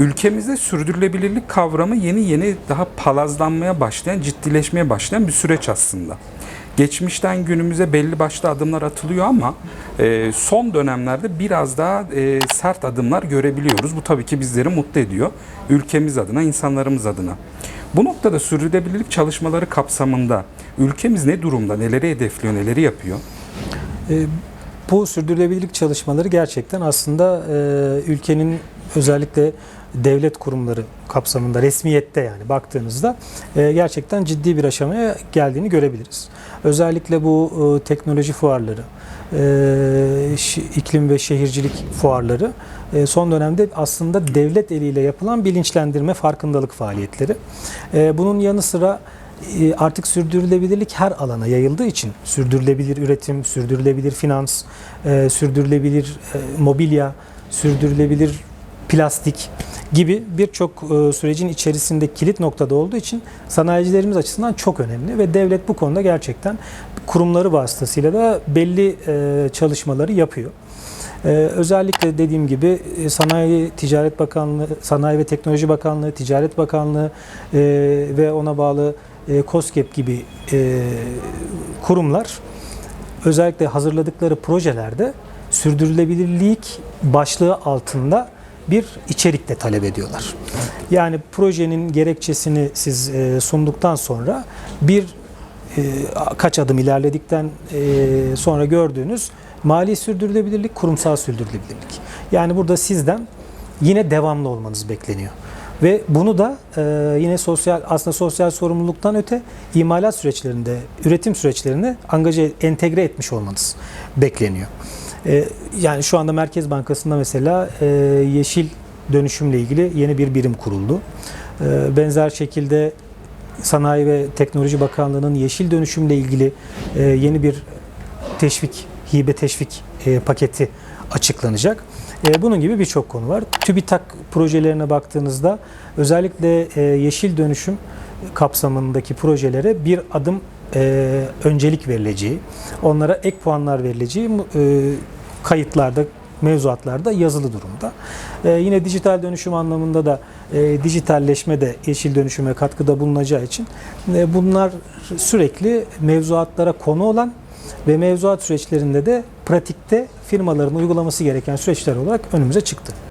Ülkemizde sürdürülebilirlik kavramı yeni yeni daha palazlanmaya başlayan, ciddileşmeye başlayan bir süreç aslında. Geçmişten günümüze belli başlı adımlar atılıyor ama e, son dönemlerde biraz daha e, sert adımlar görebiliyoruz. Bu tabii ki bizleri mutlu ediyor. Ülkemiz adına, insanlarımız adına. Bu noktada sürdürülebilirlik çalışmaları kapsamında ülkemiz ne durumda, neleri hedefliyor, neleri yapıyor? E, Bu sürdürülebilirlik çalışmaları gerçekten aslında e, ülkenin özellikle devlet kurumları kapsamında resmiyette yani baktığınızda e, gerçekten ciddi bir aşamaya geldiğini görebiliriz. Özellikle bu e, teknoloji fuarları, e, iklim ve şehircilik fuarları son dönemde aslında devlet eliyle yapılan bilinçlendirme, farkındalık faaliyetleri. Bunun yanı sıra artık sürdürülebilirlik her alana yayıldığı için sürdürülebilir üretim, sürdürülebilir finans, sürdürülebilir mobilya, sürdürülebilir plastik gibi birçok e, sürecin içerisinde kilit noktada olduğu için sanayicilerimiz açısından çok önemli ve devlet bu konuda gerçekten kurumları vasıtasıyla da belli e, çalışmaları yapıyor. Ee, özellikle dediğim gibi e, Sanayi Ticaret Bakanlığı, Sanayi ve Teknoloji Bakanlığı, Ticaret Bakanlığı e, ve ona bağlı e, KOSGEB gibi e, kurumlar özellikle hazırladıkları projelerde sürdürülebilirlik başlığı altında bir içerik de talep ediyorlar. Yani projenin gerekçesini siz e, sunduktan sonra bir e, kaç adım ilerledikten e, sonra gördüğünüz mali sürdürülebilirlik, kurumsal sürdürülebilirlik. Yani burada sizden yine devamlı olmanız bekleniyor. Ve bunu da e, yine sosyal aslında sosyal sorumluluktan öte imalat süreçlerinde, üretim süreçlerine angaje entegre etmiş olmanız bekleniyor. E, yani şu anda Merkez Bankası'nda mesela e, yeşil dönüşümle ilgili yeni bir birim kuruldu. E, benzer şekilde Sanayi ve Teknoloji Bakanlığı'nın yeşil dönüşümle ilgili e, yeni bir teşvik, hibe teşvik e, paketi açıklanacak. E, bunun gibi birçok konu var. TÜBİTAK projelerine baktığınızda özellikle e, yeşil dönüşüm kapsamındaki projelere bir adım e, öncelik verileceği, onlara ek puanlar verileceği e, kayıtlarda, mevzuatlarda yazılı durumda. E, yine dijital dönüşüm anlamında da e, dijitalleşme de yeşil dönüşüme katkıda bulunacağı için e, bunlar sürekli mevzuatlara konu olan ve mevzuat süreçlerinde de pratikte firmaların uygulaması gereken süreçler olarak önümüze çıktı.